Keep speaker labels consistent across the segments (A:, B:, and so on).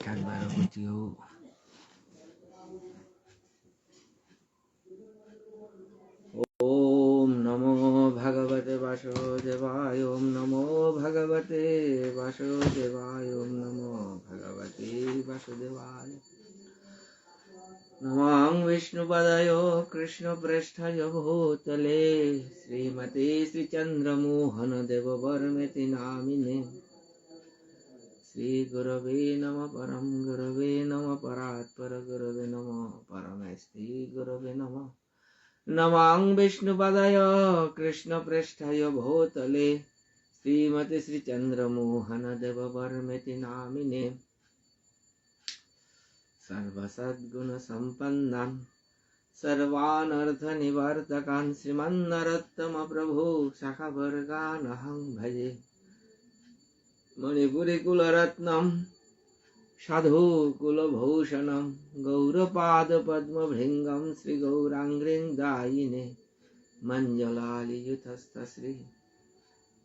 A: একবার বুঝিও ওম নমো ভগবতে বাসুদেবায়, ওম নমো ভগবতে বাসুদেবায়, ওম নমো ভগবতে বাসুদেবায়। নমাং বিষ্ণুপদয় কৃষ্ণপ্রেষ্ঠায় ভূতলে, শ্রীমতে শ্রীচন্দ্রমোহন দেববর্মেতি নামিনে। श्रीगुरवे नम परम गुरवे नम परात् पर गुरवे नम परमस्ति गुरवे नम। नमां विष्णुपदय कृष्णपृष्ठाय भूतले। श्रीमति श्रीचन्द्रमोहन देववर्मेति नामिने सर्वसद्गुणसम्पन्नान् सर्वानर्थनिवर्तकान् श्रीमन्नरोत्तमप्रभु सखवर्गानहं भजे। मणिपुरिकुलरत्नं साधुकुलभूषणं गौरपादपद्मभृङ्गं श्रीगौराङ्ग्रीं दायिने मञ्जलालियुतस्तश्री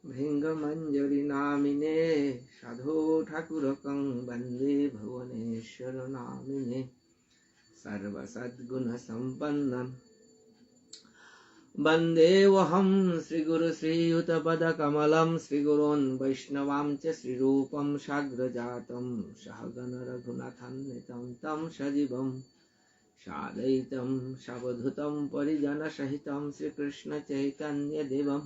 A: भृङ्गमञ्जरिनामिने साधु ठाकुरकं वंदे भुवनेश्वरनामिने सर्वसद्गुणसम्पन्नम् वन्देऽहं श्रीगुरुश्रीयुतपदकमलं श्रीगुरोन् वैष्णवां च श्रीरूपं साग्रजातं सहगणरघुनाथान्वितं तं सजीवं सादयितं सवधुतं परिजनसहितं श्रीकृष्णचैतन्यदेवं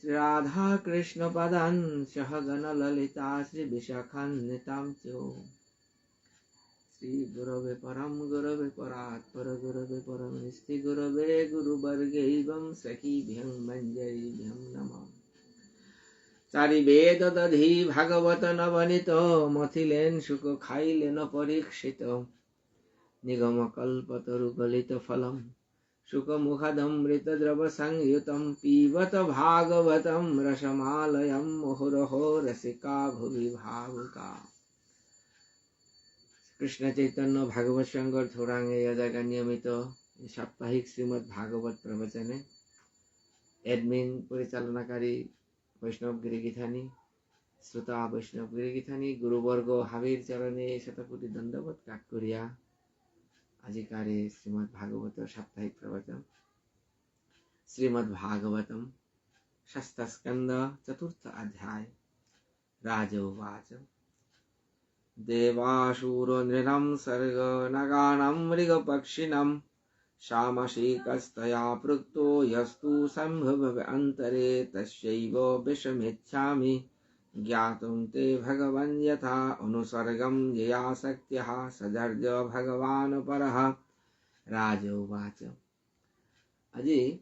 A: श्रीराधाकृष्णपदान् सहगणललिता श्रीविशाखान्वितां च श्री गुरवे परम गुरवे परात् पर गुरवे परमेस्ति गुरवे गुरुवर्गैवं सखीभ्यं मञ्जरीभ्यं नमः চারিবেদ দধি ভাগবত নবনীত মথিলেন সুখ খাইলেন পরীক্ষিত নিগম কল্পতরু গলিত ফলম সুখ মুখদমৃত দ্রব সংযুতম পিবত ভাগবতম রসমালয়ম মুহুরহো রসিকা ভুবি ভাবুকা কৃষ্ণ চৈতন্য ভাগবত সংঘর থোরাঙ্গে এই নিয়মিত সাপ্তাহিক শ্রীমৎ ভাগবত প্রবচনে। অ্যাডমিন পরিচালনাকারী বৈষ্ণব গিরিগিথানি, শ্রোতা বৈষ্ণব গিরিগিথানি, গুরুবর্গ হাবির চরণে শতকোটি দণ্ডবোধ কাক করিয়া আজিকার এই শ্রীমৎ ভাগবত সাপ্তাহিক প্রবচন। শ্রীমৎ ভাগবতম ষষ্ঠস্কন্দ চতুর্থ অধ্যায়, রাজোবাচ। देवाशूरो नृणं सर्गनगानं मृगपक्षिणं श्यामशीकस्तया पृक्तो यस्तु सम्भवन्तरे तस्यैव विषमिच्छामि। ज्ञातुं ते भगवन् यथा अनुसर्गं ययासक्त्यः सजर्ज भगवानुपरः राज उवाच। अजय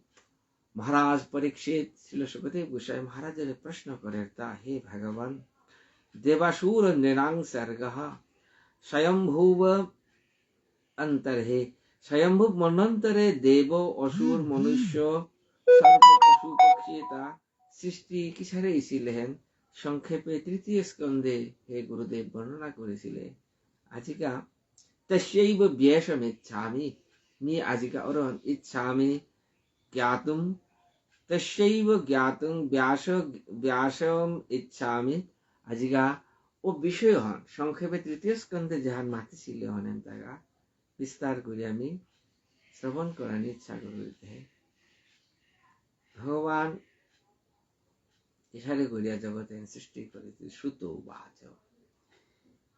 A: महाराज परीक्षित शिल सुखदेव गोसाई महाराज ने प्रश्न करता हे भगवान দেবাসুর सर्गः स्वयंभुव স্বয়ম্ভুব অন্তরে স্বয়ম্ভুব देव দেব অসুর মনুষ্য পশু সৃষ্টি কিসারে ইসিলেন সংক্ষেপে তৃতীয় স্কন্ধে হে গুরুদেব বর্ণনা করেছিলে আজিকা তস্যৈব ব্যসম ইচ্ছামি মি আজিকা অরহন ইচ্ছামি জ্ঞাতুম তস্যৈব জ্ঞাতুম ব্যাস ব্যাসম ইচ্ছামি আজিগা ও বিষয় হন সংক্ষেপে তৃতীয় স্কন্ধে যাহার মাতি ছিল হনেন তাগা বিস্তার করে আমি শ্রবণ করার ইচ্ছা করিতে ভগবান ইহারে করিয়া জগতে সৃষ্টি করিতে শ্রুত বাচ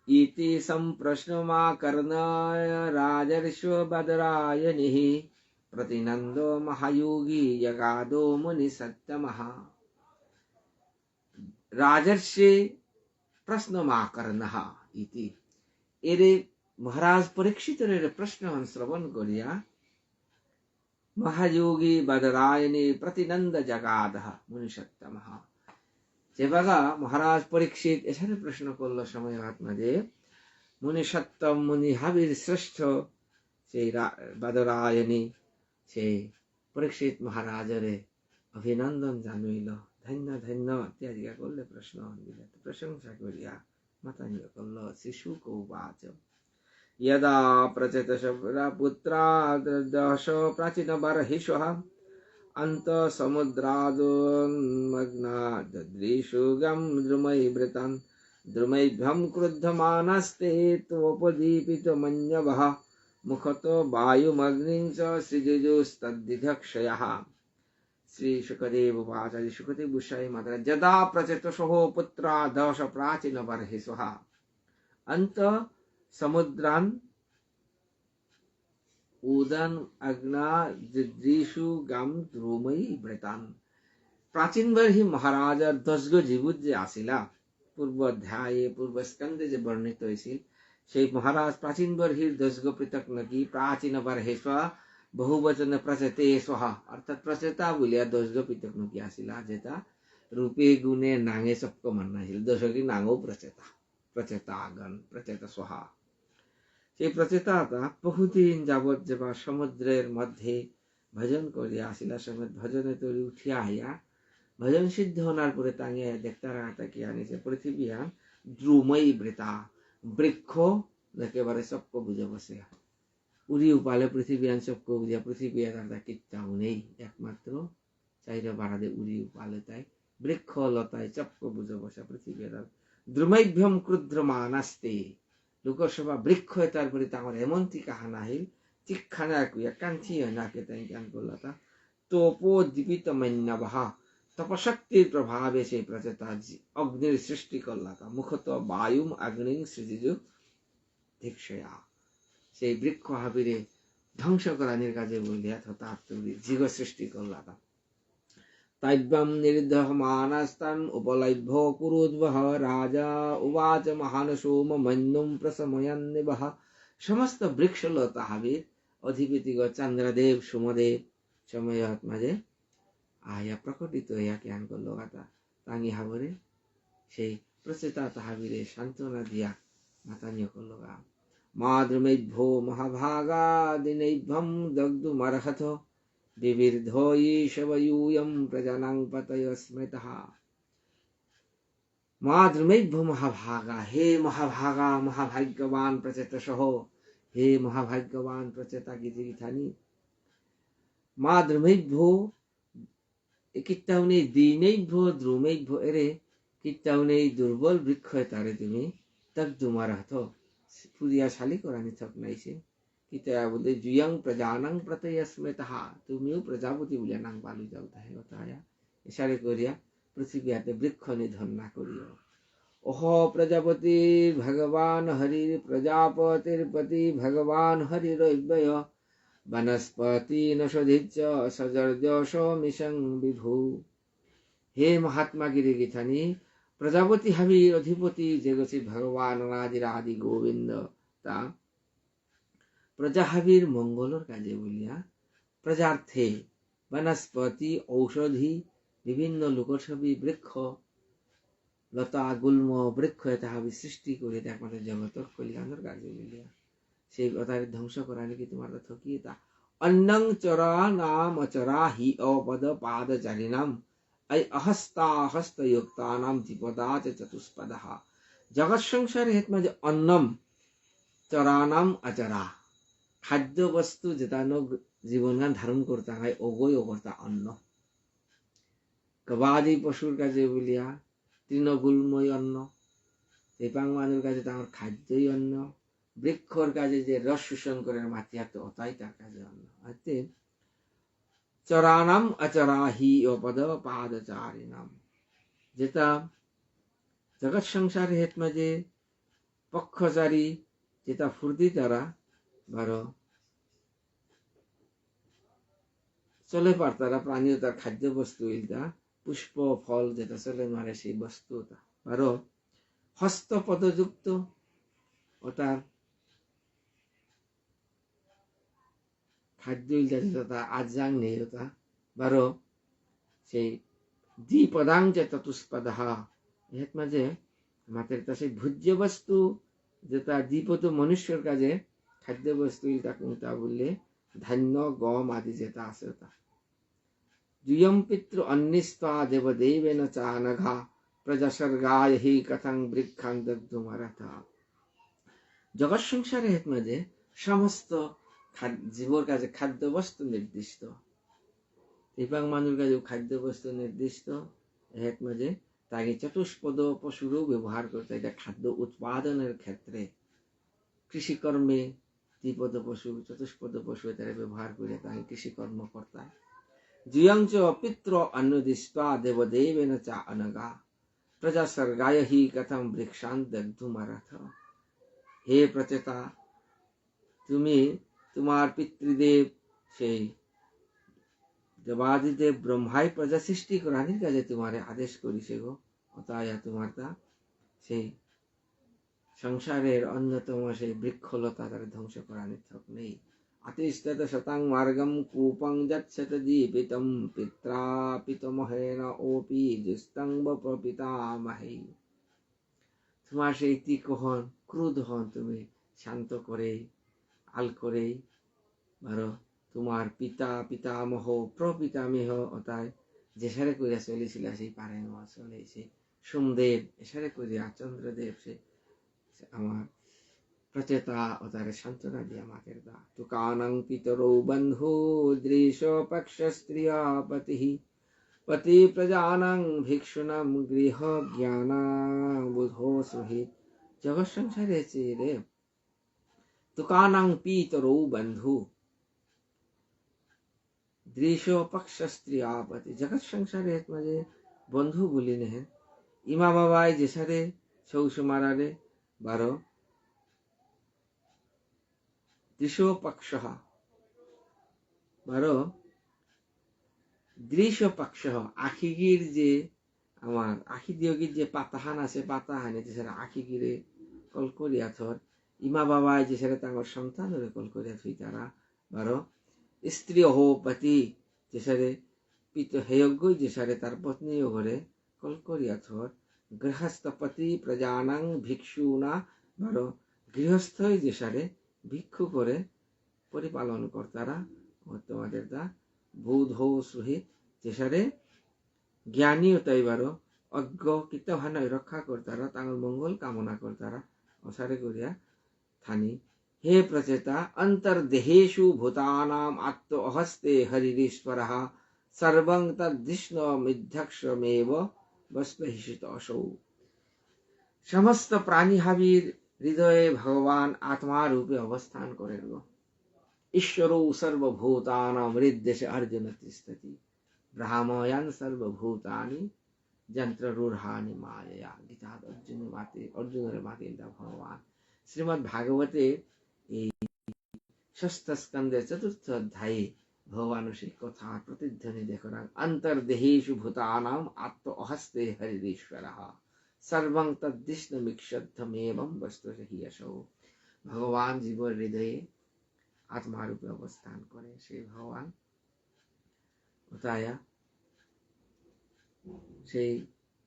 A: ইতি সম্প্রশ্নমাকর্ণয় রাজর্ষ বদরায়ণিः प्रतिनन्दो महायोगी यगादो मुनि सत्यमः রাজর্ষি প্রশ্ন মাকর্ণহ ইতি এরে মহারাজ পরীক্ষিতের প্রশ্ন শ্রবণ করিয়া মহাযোগী বদরায়ণী প্রতিনন্দ জগাদ মুনিসত্তম যে বাগা মহারাজ পরীক্ষিত এসারে প্রশ্ন করল সময় আত্মাদে মুনি সত্তম মুনি হাবির শ্রেষ্ঠ সেই বদরায়ণী সেই পরীক্ষিত মহারাজরে অভিনন্দন জানাইল ধন্য ধন্য ইত্যাদিকা করলে প্রশ্ন দিলে প্রশংসা করিয়া মাতাঙ্গ করল শিশু কৌবাচ यदा प्रचेतशपुत्रादश प्राचीनबर्हिषः अन्तसमुद्रादोन्मग्ना ददृशुगं द्रुमयि वृतान् দ্রুমৈভ্যম ক্রুদ্ধমানস্তে তোপদীপিতমন্যবः মুখতো বায়ুমগ্নিং চ সৃজুজুস্তদ্দিধক্ষয়ः শ্রী সুখদেব উवाच সুখদেব গোস্বামী মাতা যদা প্রচেতসহ পুত্রা দশ প্রাচীন বর্হিষः অন্ত সমুদ্রান উদন অগ্না দৃদৃশু গাম দ্রুময়ী ব্রেতান প্রাচীনবার হি মহারাজার দশগ জীবুত যে আসিলা পূর্ব অধ্যায়ে পূর্ব স্কন্ধে যে বর্ণিত হয়েছিল সেই মহারাজ প্রাচীন বর্হির দশগ পৃথক নকি প্রাচীন বর্হেশ্ব বহুবচন প্রচেতে স্বহ অর্থাৎ প্রচেতা বলিয়া দশগ পৃথক নকি আসিলা যেটা রূপে গুণে নাঙে সবক মান্না ছিল দশকি নাঙও প্রচেতা প্রচেতাগণ প্রচেতা স্বহা সেই প্রচেতাটা বহুদিন যাবৎ যেবা সমুদ্রের মধ্যে ভজন করিয়া আসিলা সময় ভজনে তৈরি উঠিয়া আইয়া ভজন সিদ্ধ হওয়ার পরে তাঙে দেখতে রাখা কি আনিছে পৃথিবীয়া দ্রুময়ী বৃতা বৃক্ষ একেবারে সবক বুঝে বসে সবক বুঝিয়া পৃথিবী তার কিচ্ছাও নেই, একমাত্র চাইরে বাড়াদে উড়ি তাই বৃক্ষ লতায় চপক বুঝে বসা পৃথিবী দ্রুমৈভ্যম ক্রুদ্রমানাস্তে লোকসভা বৃক্ষ তারপরে তামার এমনটি কাহানা হিল চিক্ষানা কুয়া কাঞ্চি নাকে তাই জ্ঞান করলাতা তোপো দীপিত মান্যবাহা তপশক্তির প্রভাবে সেই প্রচেতা অগ্নির সৃষ্টি করলাতা মুখত বায়ুম অগ্নি সৃজিজু, দীক্ষয়া সেই বৃক্ষ হাবিরে ধ্বংস করানির কাজে বলিয়া তৈরি জীব সৃষ্টি করলাতা তৈব্যম নির্দহমানস্তান উপলভ্য কুরুদ্বহ রাজা উবাচ মহান সোম মন্যম প্রসময়ন্নিবহ সমস্ত বৃক্ষলতা হাবির অধিপতিগ চন্দ্রদেব সুমদেব সময়ত মাঝে আয়া প্রকটিত হইয়া জ্ঞান করল গাতা তাঙ্গি হাবরে সেই প্রচেতা তাহাবিরে সান্ত্বনা দিয়া মাতান্য করল গা। মাদ্রমেভ্যো মহাভাগা দিনৈভ্যম দগ্ধুমর্হথ বিবির্ধোয়ীশবयूयं প্রজানাং পতয় স্মৃতः মাদ্রমেভ্য মহাভাগা হে মহাভাগা মহাভাগ্যবান প্রচেত সহ হে মহাভাগ্যবান প্রচেতা গীতি গীতানি মাদ্রমেভ্য কিত্তাউনে দিনৈভ্য দ্রুমেভ্য এরে কিত্তাউনে দুর্বল বৃক্ষ তারে তুমি তক দুমার হাত পুরিয়া শালি করানি থক নাইছে kita boleh juyang prajanang prataya smetaha তুমিও প্রজাপতি বলিয়া নাং পালু যাও তাহে কথা ইশারে করিয়া পৃথিবী হাতে বৃক্ষ নিধন না করিও ওহ প্রজাপতি ভগবান হরির প্রজাপতির পতি ভগবান হরির ব্যয় বনস্পতি নষধিচ্চ সজর্যশ মিশং বিভু প্রজাপতি হাবির অধিপতি যে গছি ভগবান আদি গোবিন্দ। তা প্রজাহাবির মঙ্গলর কাজে বলিয়া প্রজার্থে বনস্পতি, ঔষধি, বিভিন্ন লোকসবি, বৃক্ষ, লতা, গুল্ম, বৃক্ষ তাহাবি সৃষ্টি করে একমাত্র জগত কল্যাণের কাজে বলিয়া। সেই কথার ধ্বংস করা নাকি তোমার থকি তা? অন্নং চরা নাম অচরা হি অপদ পাদ চারিণাম ऐ अहस्ता हस्तयुक्तानां द्विपदा च चतुष्पदः जगत् संसार हेत म्हणजे अन्नम चरानाम अचरा খাদ্য বস্তু যেটা জীবনগান ধারণ করতে হয় ওগই অবস্থা অন্ন গবাদি পশুর কাজে বলিয়া তৃণগুলময় অন্ন দেপাং মানুষ কাজে তার খাদ্যই অন্ন বৃক্ষর কাজে যে রস শোষণ করে মাটি হাতে অতাই তার কাজে অন্ন হাতে চরানাম অচরাহি অপদ পাদচারিনাম যেটা জগৎ সংসার হেত মাঝে পক্ষচারী যেটা ফুর্তি তারা বারো চলে পারতারা প্রাণীও তার খাদ্য বস্তু ইলতা পুষ্প ফল যেটা চলে মারে সেই বস্তু বারো হস্ত পদযুক্ত ওটার খাদ্য ইলতা যেটা আজাং ওটা। বারো, সেই দ্বিপদাং যে চতুষ্পদা এর মাঝে মাতের তা সেই ভোজ্য বস্তু, যেটা দ্বিপদ মনুষ্যর কাজে খাদ্য বস্তু ইটা কোনটা বললে ধান্য, গম আদি যেটা আছে ওটা। দুয়ম পিতৃ অন্নিস্তা দেবদেবেন চানঘা প্রজাসর্গায় হি কথং বৃক্ষাং দগ্ধুমারাথা। জগৎ সংসারে হেত মাঝে সমস্ত জীবর কাছে খাদ্য বস্তু নির্দিষ্ট। দীপাং মানুষ কাছে খাদ্য বস্তু নির্দিষ্ট। হেত মাঝে তাকে চতুষ্পদ পশুরও ব্যবহার করতে এটা খাদ্য উৎপাদনের ক্ষেত্রে। কৃষিকর্মে দ্বিপদ পশু, চতুষ্পদ পশু তারা ব্যবহার করে তাকে কৃষিকর্ম কর্তা জুয়ঞ্চ পিত্র অনুদিষ্টা দেবদেবেন চা অনগা। প্রজা স্বর্গায় হি কথম বৃক্ষান্ত হে প্রচেতা, তুমি তোমার পিতৃদেব সেই দেবাদিদেব ব্রহ্মাই প্রজা সৃষ্টি করানির কাজে তোমারে আদেশ করিছে গো অতয়া তোমার তা সেই সংসারের অন্যতম সেই বৃক্ষলতা তার ধ্বংস করানির থক নেই। আতিষ্ঠত শতাং মার্গম কূপং যচ্ছত দীপিতম পিত্রা পিতমহেন ওপি দুস্তম্ব প্রপিতামহে। তোমার সেই তিকহন ক্রোধ হন, তুমি শান্ত করেই আল করেই। বারো তোমার পিতা, পিতামহ, প্রপিতামহ অতায় যেসারে করিয়া চলেছিল, সেই পারে চলে সে সোমদেব, এসারে করিয়া চন্দ্রদেব, সে আমার প্রচেতা অতারে সান্ত্বনা দিয়া মাতের দা তুকানং পিতরৌ বন্ধু দৃশ পক্ষ স্ত্রিয়া পতি পতি প্রজানাং ভিক্ষুণাম গৃহ জ্ঞানা বুধো সুহিত জগৎ সংসারে রে তুকানং পিতরৌ বন্ধু দৃশ পক্ষ স্ত্রী আপতি জগৎ সংসারে म्हणजे বন্ধু বলি নেহেন ইমা বাবাই যেসারে ছৌশ মারারে বারো দৃশ পক্ষ বারো দৃশ পক্ষ আখিগির যে আমার আখি দিয়গির যে পাতাহান আছে পাতাহানে যেসারে আখিগিরে কল করিয়া থর ইমা বাবাই যেসারে তাঙ্গর সন্তানরে কল করিয়া থুই তারা বারো। স্ত্রী হো পতি যেসারে পিত হেয়জ্ঞ যেসারে তার পত্নী ঘরে কল করিয়া থর। গৃহস্থ পতি প্রজানাং ভিক্ষুনা বারো। গৃহস্থই যেসারে ভিক্ষু করে পরিপালন কর্তারা, তোমাদের দা বৌধ সুহিত যেসারে জ্ঞানী তাইবারো অজ্ঞ কীর্তভান রক্ষা কর্তারা তাঙ্গর মঙ্গল কামনা কর্তারা, অসারে করিয়া থানি हे प्रचेता अंतर्देहेषु भूतानाम् आत्म अहस्ते हरिरीश्वरः सर्वं तद्धिष्णमिध्यक्षमेव বস্তুহিষিত অসৌ সমস্ত প্রাণী হাবির হৃদয়ে ভগবান আত্মা রূপে অবস্থান করেন গো ঈশ্বরৌ সর্বভূতানাম হৃদ্দেশে অর্জুন তিষ্ঠতি ব্রাহ্ময়ান সর্বভূতানি যন্ত্ররূঢ়ানি মায়া গীতা অর্জুন মাতে অর্জুনের মাতে ভগবান শ্রীমদ্ ভাগবতে এই ষষ্ঠ স্কন্ধের চতুর্থ অধ্যায়ে ভগবান সেই কথা প্রতিধ্বনি দেখরাং অন্তর্দেহেষু ভূতানাম আত্ম অহস্তে হরিদেশ্বর। সর্বং তদ্দিষ্ণমিক্ষমেবম বস্তু হিয়সৌ ভগবান জীবর হৃদয়ে আত্মারূপে অবস্থান করে সেই ভগবান। সেই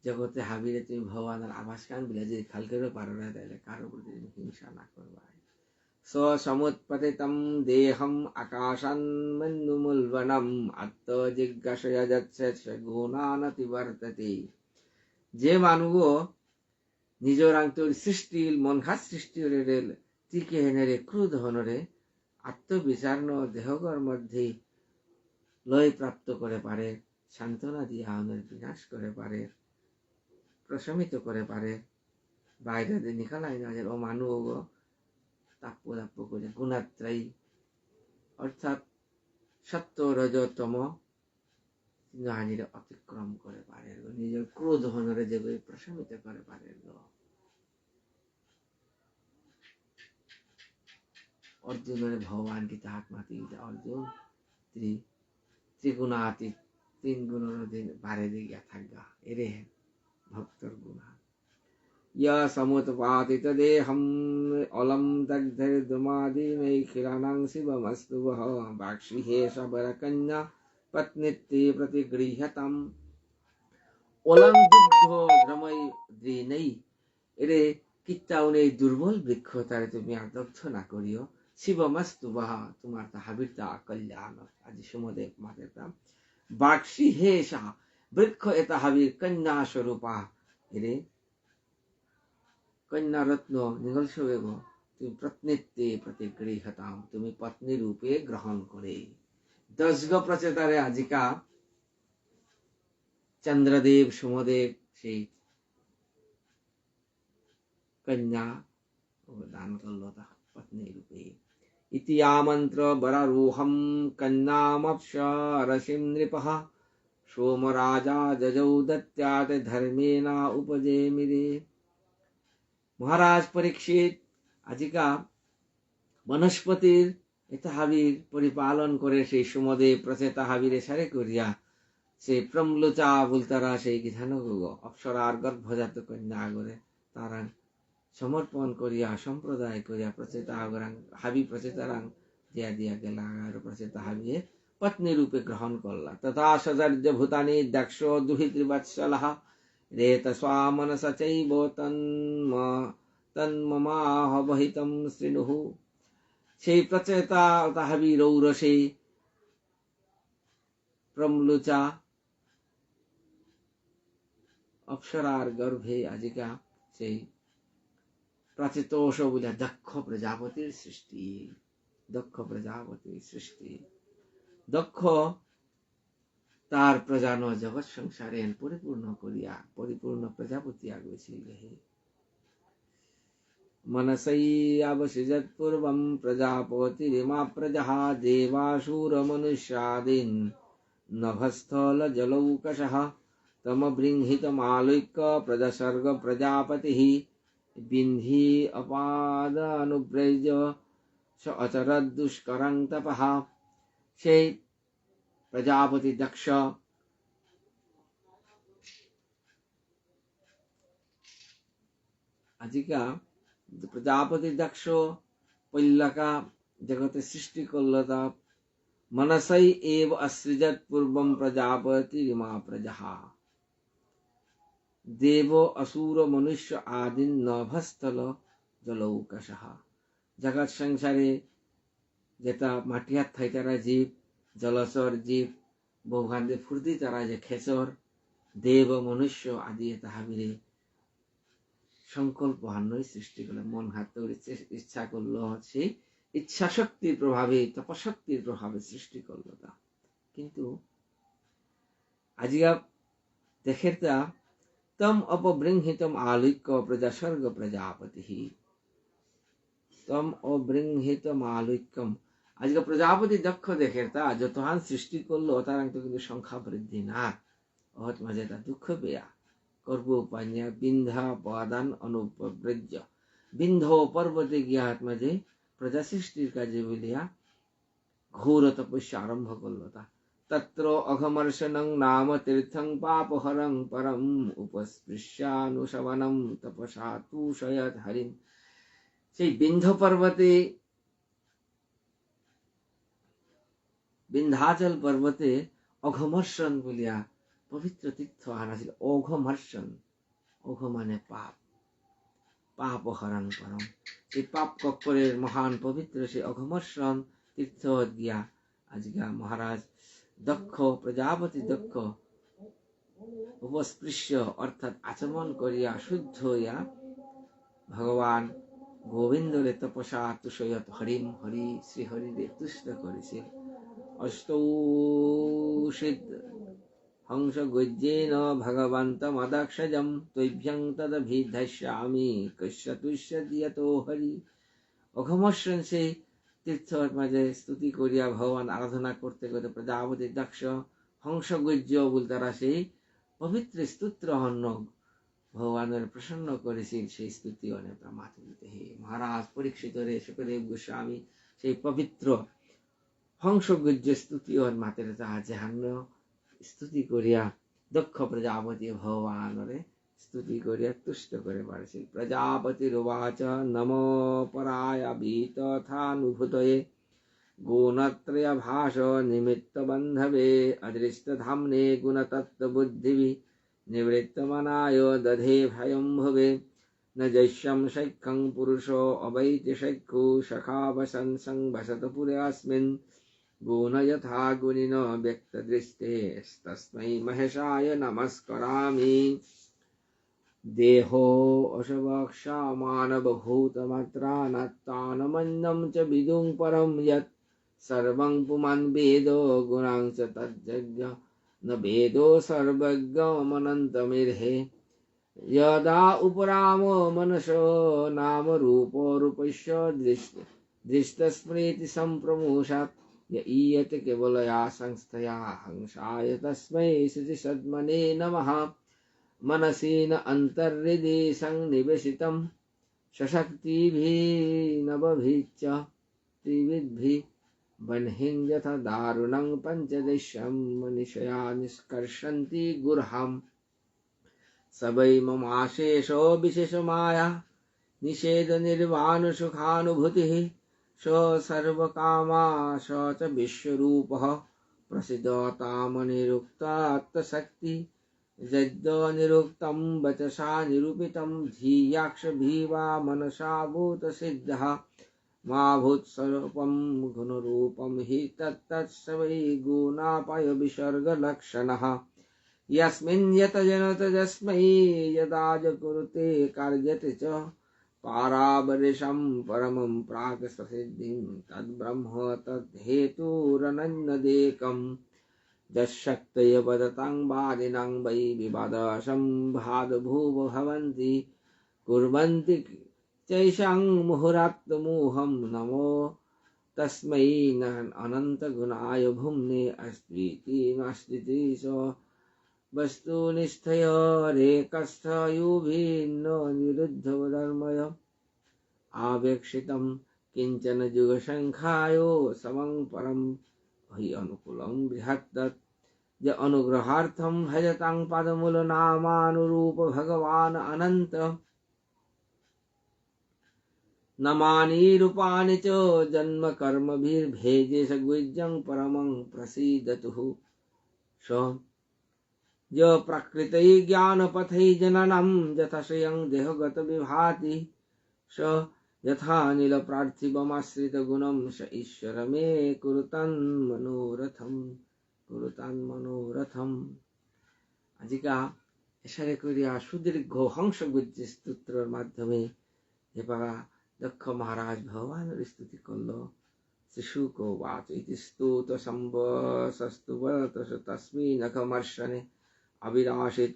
A: জগতে হাবিলে তুমি ভগবানের আভাস কান বিরাজির খালকেরও পারো না, তাহলে কারও প্রতি তুমি হিংসা না করবা। সমুৎপতিতম দেহম আকাশান্মন্যুমুলবনম আত্মজিজ্ঞাসয়া যাচ্ছে গুণানতি যে মানুষ নিজের আন্তর সৃষ্টি মনঘাত সৃষ্টি তিকে হেনরে ক্রুধ হনরে ন দেহগর মধ্যে লয় প্রাপ্ত করে পারে, সান্ত্বনা দিয়ে আহনের বিনাশ করে পারে। প্রশমিত করে পারে। বাইরে নিকালাই না ও মানুষ তাপ্য তাপ্য করে, গুণাত্রাই। অর্থাৎ সত্য রজতম হানিরে অতিক্রম করে পারে নিজের ক্রোধ হনরে যেগুলি প্রশমিত করে পারে অর্জুনের ভগবান কি তাহাক মাতি অর্জুন, ত্রি, ত্রিগুণাতীত, তিন গুণের দিন বারে দিকে থাকগা এরে সমুৎপাতিত দেহম অলম দগ্ধর্দুমাদিনৈখিলানাং শিবমস্তু বহ। বাক্সিহে সবরকন্যা পত্নীতে প্রতিগৃহতম। অলং দুগ্ধ দ্রময় দ্রিনৈ এরে কিত্তাউনে দুর্বল বৃক্ষ তারে তুমি আর দগ্ধ না করিও শিবমস্তু বহ তোমার তাহাবির তা কল্যাণ আজি সুমদেব দাম বাক্সি হে শাহ বৃক্ষ এটা হাবির কন্যা স্বরূপা। এরে কন্যা রত্ন নিগল সবেগ তুমি প্রত্নিত্বে প্রতিগৃহতাম, তুমি পত্নী রূপে গ্রহণ করে। দশগ প্রচেতারে আজিকা, চন্দ্রদেব, সুমদেব, সেই কন্যা দান করল তা পত্নী রূপে। ইতি আমন্ত্র বরারোহম কন্যামপ্সরসিম নৃপः সোমরাজা যজৌ দত্যাত ধর্মেনা উপজেমিরে মহারাজ পরীক্ষিত আজিকা বনস্পতির এটা হাবির পরিপালন করে সেই সুমদে প্রচেতা হাবিরে সারে করিয়া সেই প্রমলোচা বুলতারা সেই গিধানুগ অপ্সরার গর্ভজাত কন্যা আগরে তারা সমর্পণ করিয়া সম্প্রদায় করিয়া প্রচেতা আগরাং হাবি প্রচেতারাং দিয়া দিয়া গেলা আর প্রচেতা হাবিয়ে পত্নী রূপে গ্রহণ করলা তথা সদর্য ভূতানি দক্ষ দুহিত্রিবৎসলহ রেত স্বামনস চৈব তন্ম তন্মমাহ বহিতম শ্রীনুঃ সেই প্রচেতা তাহাবি রৌরসে প্রমলুচা অপ্সরার গর্ভে আজিকা সেই প্রাচেতোষ বলে দক্ষ প্রজাপতির সৃষ্টি দক্ষ প্রজাপতির সৃষ্টি দক্ষ তার প্রজান জগৎ সংসারে পরিপূর্ণ করিয়া পরিপূর্ণ প্রজাপতি আগেছিল হে मनसैयावसृजत्पूर्वं प्रजापतिरिमा प्रजः देवाशूरमनुष्यादीन् नभस्थलजलौकषः तमबृंहितमालुक्य प्रजसर्ग प्रजापतिः बिन्धी अपादानुव्रज स अचरद्दुष्करं तपः সেই প্রজাপতি দক্ষ আজিকা প্রজাপতি দক্ষ পল্লকা জগতে সৃষ্টি করল তা মনসই এব অসৃজত পূর্বম প্রজাপতি রিমা প্রজা দেব অসুর মনুষ্য আদিন নভস্থল জলৌকশ জগৎ সংসারে যেটা মাটিয়াত থাই তারা জীব জলচর জীব বহুখান্দে ফুর্তি তারা যে খেচর দেব মনুষ্য আদি তাহাবিরে সংকল্প হান্নই সৃষ্টি করল মন হাত ইচ্ছা করল সেই ইচ্ছা শক্তির প্রভাবে তপশক্তির প্রভাবে সৃষ্টি করল তা। কিন্তু আজিকা দেখের তা তম অপবৃংহিতম আলুক্য প্রজা স্বর্গ প্রজাপতি তম অবৃংহিতম আলুক্যম আজকে প্রজাপতি দক্ষ দেখে তা যতহান সৃষ্টি করল, তার কিন্তু সংখ্যা বৃদ্ধি না। অহত মাঝে তা দুঃখ পেয়া। কর্পোপান্যা বিন্ধা পাদান অনুপ্রজ্য বিন্ধ পর্বতে গিয়া আত্মাজে প্রজা সৃষ্টির কাজে বলিয়া ঘোর তপস্যা আরম্ভ করল তা। তত্র অঘমর্ষণং নাম তীর্থং পাপহরং পরম উপস্পৃশ্যানুশবনম তপসা তুষয়ত হরিম। সেই বিন্ধ পর্বতে বিন্ধ্যাচল পর্বতে অঘমর্ষণ বলিয়া পবিত্র তীর্থ আনাছিল অঘমর্ষণ অঘ মানে পাপ। পাপ হরণ পরম এই পাপ কক্করের মহান পবিত্র সেই অঘমর্ষণ তীর্থ গিয়া আজকে মহারাজ দক্ষ, প্রজাপতি দক্ষ, উপস্পৃশ্য অর্থাৎ আচমন করিয়া শুদ্ধ হইয়া ভগবান গোবিন্দরে তপসা তুষয়ত হরিম হরি শ্রী হরিরে তুষ্ট করেছে। গজ্যেন ভগবন্তমদক্ষজম তৈভ্যং তদভিধস্যামি কশ্য তুষ্য দিয়তো হরি অঘমর্ষণ সেই তীর্থ মাঝে স্তুতি করিয়া ভগবান আরাধনা করতে করতে প্রজাপতি দক্ষ হংস গজ্য বলতারা সেই পবিত্র স্তোত্র হন্য ভগবানের প্রসন্ন করেছিল সেই স্তুতি অনেক মাতুলিতে হে মহারাজ পরীক্ষিত রে সুখদেব গোস্বামী সেই পবিত্র হংসগুজ্জ স্তুতি ওর মাতের তাহা জাহান্ন স্তুতি করিয়া দক্ষ প্রজাপতি ভগবানরে স্তুতি করিয়া তুষ্ট করে পারেছিল প্রজাপতি রুবাচ নম পরায় বিতথানুভূতয়ে গুণত্রয় ভাষ নিমিত্ত বন্ধবে অদৃষ্ট ধামনে গুণতত্ত্ব বুদ্ধিবি নিবৃত্তমনায় দধে ভয়ম ভবে न जैष्यं शैखं पुरुषो अवैति शैखु सखा वसन् संवसत पुरेऽस्मिन् गुण यथा गुणिनो व्यक्तदृष्टेस्तस्मै महेशाय नमस्करामि। देहो अशवक्षा मानवभूतमात्रानत्तानमन्नं च विदुं परं यत् सर्वं पुमान् वेदो गुणां च तज्जज्ञ न वेदो सर्वज्ञमनन्तमिर्हे। यदा उपरामो मनसो नाम रूपो रूपस्य दृष्ट दृष्टस्मृति सम्प्रमोषात् य ईयते केवलया संस्थया हंसाय तस्मै श्रुतिसद्मने नमः। मनसि न अन्तर्हृदि सन्निवेशितं सशक्तिभिः नवभिश्च त्रिविद्भिः बह्निं यथा दारुणं पञ्चदश्यं मनिषया निष्कर्षन्ति गुर्हाम् स वै ममाशेषो विशेषमाया निषेधनिर्वाणसुखानुभूतिः स सर्वकामा स च विश्वरूपः प्रसिद्धतामनिरुक्तात्तशक्ति यद्निरुक्तं वचसा निरूपितं धियाक्षभिः वा मनसा भूतसिद्धः मा भूत्स्वरूपं गुणरूपं हि तत्तत्स वै गुणापायविसर्गलक्षणः यस्मिन् यत जनतजस्मै यदा ज कुरुते कार्यते च। पाराबरिशं परमं प्राक् ससिद्धिं तद्ब्रह्म तद्धेतुरनन्यदेकं यशक्तयपदतं वादिनां वै विवादशं भादभूव भवन्ति कुर्वन्ति चैषां मुहुरात्मोहं नमो तस्मै न अनन्तगुणाय भुम्ने अस्त्वीति नास्ति च वस्तुनिष्ठय रेकस्थयुभिन्न निरुद्धधर्मय आवेक्षितं किंचन युगसङ्ख्यायो समं परं हि अनुकूलं बृहत्तत्। य अनुग्रहार्थं भजतां पदमूलनामानुरूप भगवान् अनन्त। नमानि रूपाणि च जन्मकर्मभिर्भेजे सगुज्यं परमं प्रसीदतुः। स य प्रकृतै ज्ञानपथै जननं यथाश्रयं देहगतविभाति स यथानिलप्रार्थिवमाश्रितगुणं स ईश्वर मे कुरुतान्मनोरथं কুরুতান্মনোরথম আজিকা এসারে করিয়া সুদীর্ঘ হংসগুজ্জ স্তোত্রের মাধ্যমে এবার দক্ষ মহারাজ ভগবানের স্তুতি করল শিশুক বাচ ইতি স্তুত সম্বস্তু তস্মিন নখমর্ষণে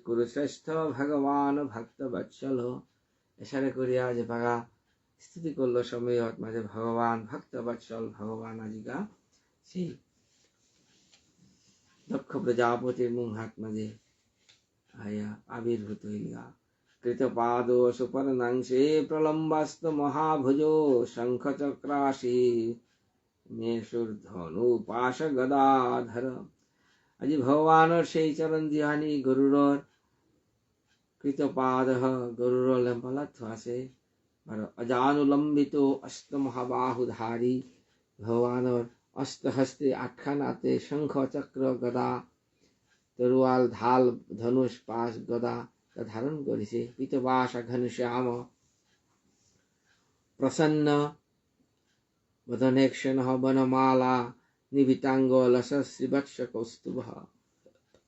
A: কুরু শ্রেষ্ঠ ভগবান ভক্ত বৎসল। এসারে করিয়া যে বাগা স্তুতি করল সময়ত মাঝে ভগবান ভক্ত বৎসল, ভগবান আজিকা। সেই দক্ষ প্রজাপতির মুখ হাত মাঝে আয়া আবির্ভূত হইয়া কৃতপাদ সুপর্ণাংশে প্রলম্বাস্ত মহাভুজো শঙ্খচক্রাশি মেষুর্ধনু পাশ গদাধর আজি ভগবানৰ সেই চৰণ দিহানি গৰুড়ৰ কৃতপাদ থোৱা আছে। আৰু অজানুলম্বিত অষ্ট মহাবাহুধাৰী ভগৱানৰ অষ্টহস্তে আঠখান হাতে শঙ্খ চক্র গদা তরোয়াল ঢাল, ধনুষ, পাশ গদা ধারণ করেছে পিতবাস ঘনশ্যাম প্রসন্ন বদনেক্ষণ বনমালা নিবিতাঙ্গ লসশ্রীবৎস কৌস্তুভা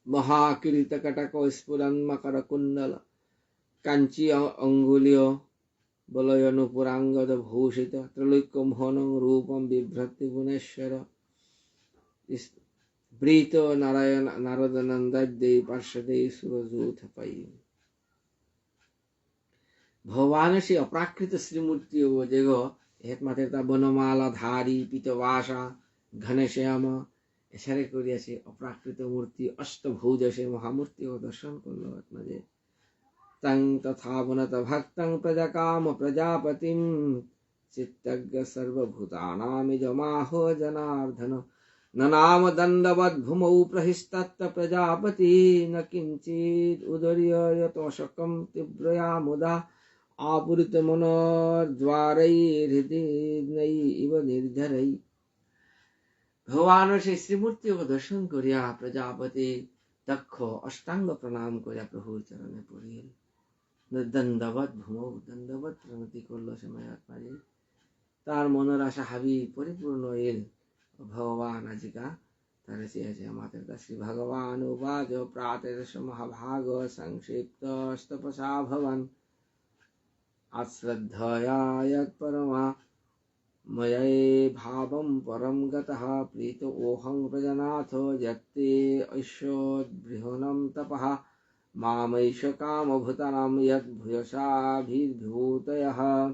A: মহাকীর্তকটক স্ফুরান্মকর কুণ্ডল কাঞ্চি অঙ্গুলীয় বলয়নুপুরাঙ্গদ ভূষিত ত্রৈক্য মোহন রূপম বিভ্রতি গুণেশ্বর প্রীত নারায়ণ নারদ নারদনন্দাদ্যৈ পার্শ্বদেই পাই ভগবান সেই অপ্রাকৃত শ্রীমূর্তি ও যেগ বনমালা ধারী পিতবাসা ঘনশ্যাম এসারে করিয়া সে অপ্রাকৃত মূর্তি, অষ্টভৌজ সে মহামূর্তি ও দর্শন করল মাঝে তং তথাবনত ভক্তং প্রজা কাম প্রজাপতিম চিত্তজ্ঞ সর্বভূতানামিজমাহ জনার্দন। ননাম দণ্ডবৎ ভূমৌ প্রহিস্তত্ত প্রজাপতি, ন কিঞ্চিৎ উদরিয়তোষকম তীব্রয়া মুদা আপুরিত মনোর্দ্বারৈর্হৃদিনৈব নির্ঝরৈः। ভগবান সেই শ্রীমূর্তি দর্শন করিয়া প্রজাপতি দক্ষ অষ্টাঙ্গ প্রণাম করিয়া প্রভুর চরণে পড়িল। দণ্ডবত ভূম দণ্ডবত প্রণতি করল সে মায়াত্মারি তার মনের আশা হাবি পরিপূর্ণ এল ভগবান আজিকা তার চেয়েছে আমাদের কাছে। ভগবান উবাজ প্রাতের মহাভাগ সংক্ষিপ্ত স্তপসা ভবন। আশ্রদ্ধয়া পরমা मयैव भावं परं गतः प्रीतोऽहं व्रजनाथो यत्ते ऐषोद्बृहनं तपः। मामैष कामभुतनं यद्भूयसाभिभूतयः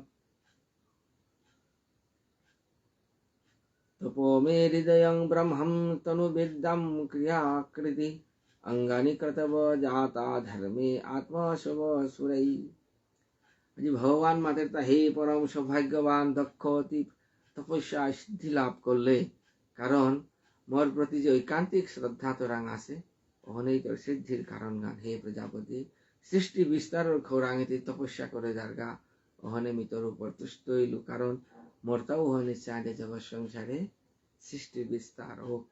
A: तपो मे हृदयं ब्रह्मं तनुबिद्धं क्रियाकृति। अङ्गानि कृतव जाता धर्मे आत्मशव सुरै। भगवान मातेता हे परम सौभाग्यवान, दक्ष তপস্যা সিদ্ধি লাভ করলে কারণ মোর প্রতি যে ঐকান্তিক শ্রদ্ধা তোরাং আছে অহনেই তোর সিদ্ধির কারণ গান। হে প্রজাপতি সৃষ্টি বিস্তারের খৌরাঙিতে তপস্যা করে যারগা অহনে মি তোর উপর তুষ্ট হইলু কারণ মোরতাও ওহনে চাঁদে জগৎ সংসারে সৃষ্টি বিস্তার হোক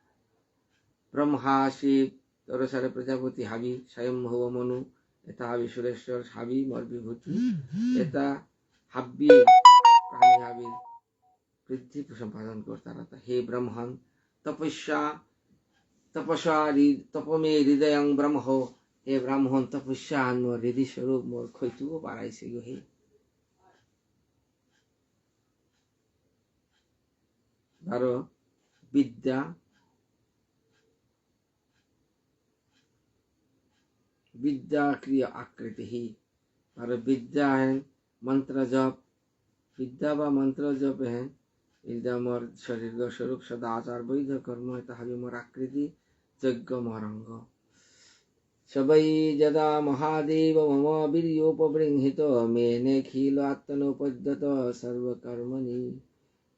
A: ব্রহ্মা শিব তরসারে প্রজাপতি হাবি স্বয়ং ভব মনু এটা হাবি সুরেশ্বর হাবি মর বিভূতি এটা হাব্বি প্রাণী হাবির বৃদ্ধি সম্পাদন করতারা হে ব্রহ্মণ তপস্যা তপস্যা তপমে হৃদয় ব্রহ্ম হে ব্রাহ্মণ তপস্যা মোর হৃদয় স্বরূপ মোর খৈতুও পারাইছে গো হে বারো বিদ্যা विद्या क्रिया आकृति ही और विद्या है मंत्र जप विद्या व मंत्र जप ইদা আমার শরীর স্বরূপ সদা আচার বৈধ কর্ম তাহাবি মোর আকৃতি যজ্ঞ মরঙ্গ। সবাই যদা মহাদেব মম বীর্যোপবৃংহিত, মেনে খিল আত্মনোপদ্যত সর্বকর্মণি।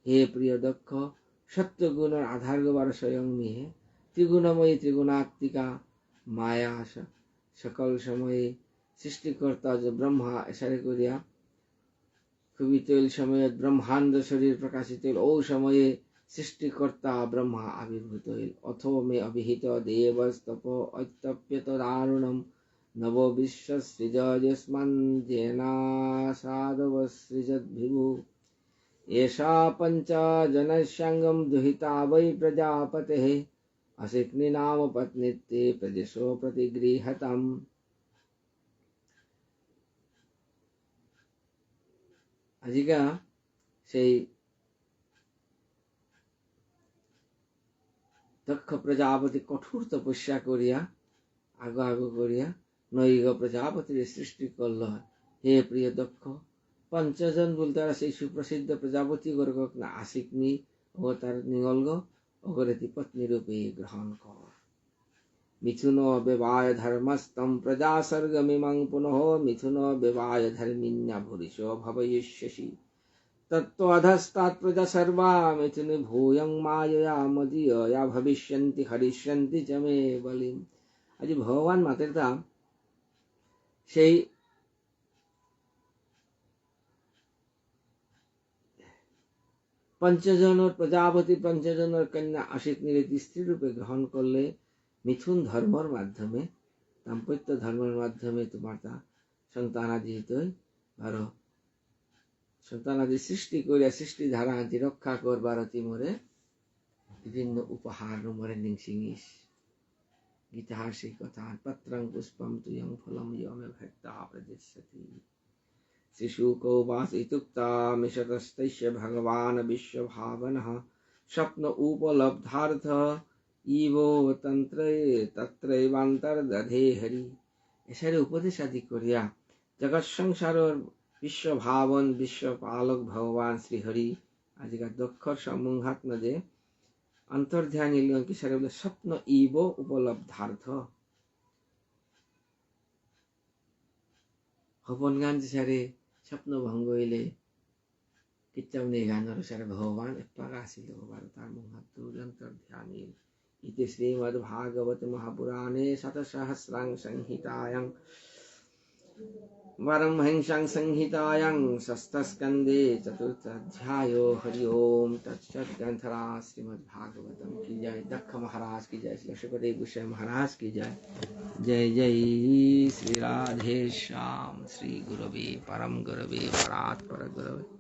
A: হে প্রিয় দক্ষ সত্যগুণর আধার গোবার স্বয়ং মিহে। ত্রিগুণময়ী ত্রিগুণাত্মিকা, মায়া সকল সময়ে সৃষ্টিকর্তা যে ব্রহ্মা এসারে করিয়া খুবই তৈল সময়ে ব্রহ্মাণ্ড শরীর প্রকাশিত হইল ও সময়ে সৃষ্টিকর্তা ব্রহ্মা আবির্ভূত হইল অথ মে অভিহিত দেবস্তপ অত্যপ্যত দারুণম নব বিশ্ব সৃজস্মান জেনাসাদবসৃজদ্ভিভু एषा पञ्चजनस्यङ्गं दुहिता वै प्रजापतेः असिक्नि नाम पत्नीत्ते प्रदेशो प्रतिगृहतम् আজিকা সেই দক্ষ প্রজাপতি কঠোর তপস্যা করিয়া আগো আগো করিয়া নৈগ প্রজাপতির সৃষ্টি করল। হে প্রিয় দক্ষ, পঞ্চজন বলতে সেই সুপ্রসিদ্ধ প্রজাপতি গর্গক না আশিকনি ও তার নিগলগ অগরতি পত্নী রূপে গ্রহণ কর। মিথুন বিবায় ধর্মস্তম প্রজা স্বর্গমিমং পুনঃ মিথুন বিবায় ধর্মিন্যা ভুরিশ ভবয়িষ্যসি তত্ত্বধস্তাৎ প্রজা সর্বা মিথুন ভূয়ং মায়য়া মদীয়া ভবিষ্যন্তি হরিষ্যন্তি চ মে বলিম আজ ভগবান মাতের দাম সেই পঞ্চজনের প্রজাপতি পঞ্চজনের কন্যা আশিক নিরীতি স্ত্রী রূপে গ্রহণ করলে মিথুন ধর্মর মাধ্যমে দাম্পত্য ধর্মের মাধ্যমে মাতা সন্তানাদি হইতই আরো সন্তানাদি সৃষ্টি করিয়া সৃষ্টি ধারা আদি রক্ষা করবার অতি মোরে বিভিন্ন উপহার মোরে নিংসিংস গীতাহার সেই কথা পত্রং পুষ্পম তুয়ং ফলম ইয়মে ভেত্তা প্রদেশতি শিশুকৌ বাস ইতুক্তা মিশতস্তৈশ্য ভগবান বিশ্বভাবনः স্বপ্ন উপলব্ধার্থ उपलब्धार्थ ইবো তন্ত্রে তত্রৈবান্তর্দধে হরি এসারে উপদেশ আদি করিয়া জগৎ সংসারের বিশ্ব ভাবন বিশ্ব পালক ভগবান শ্রীহরি আজকাল দক্ষর সমূহাত্ম যে অন্তর্ধ্যান কিসারে বলে স্বপ্ন ইব উপলব্ধার্থ হপন গান সারে স্বপ্ন ভঙ্গ হইলে কিচ্ছাউনি গানের সারে ভগবান একপাক আসিল ভারতার মহাত্মর ধ্যানিল इति श्रीमद्भागवत महापुराणे शतसहस्रां संहितायां परमहंसां संहितायां, षष्ठस्कन्धे चतुर्थाध्यायो, हरि ओम तत्सत ग्रंथरा श्रीमद्भागवतम की जय दक्ष महाराज, की जय श्री लक्ष्मणदेव गोसाई महाराज, की जय। जय जय श्री राधे श्याम, श्री गुरवे परम गुरवे, परात् पर गुरवे।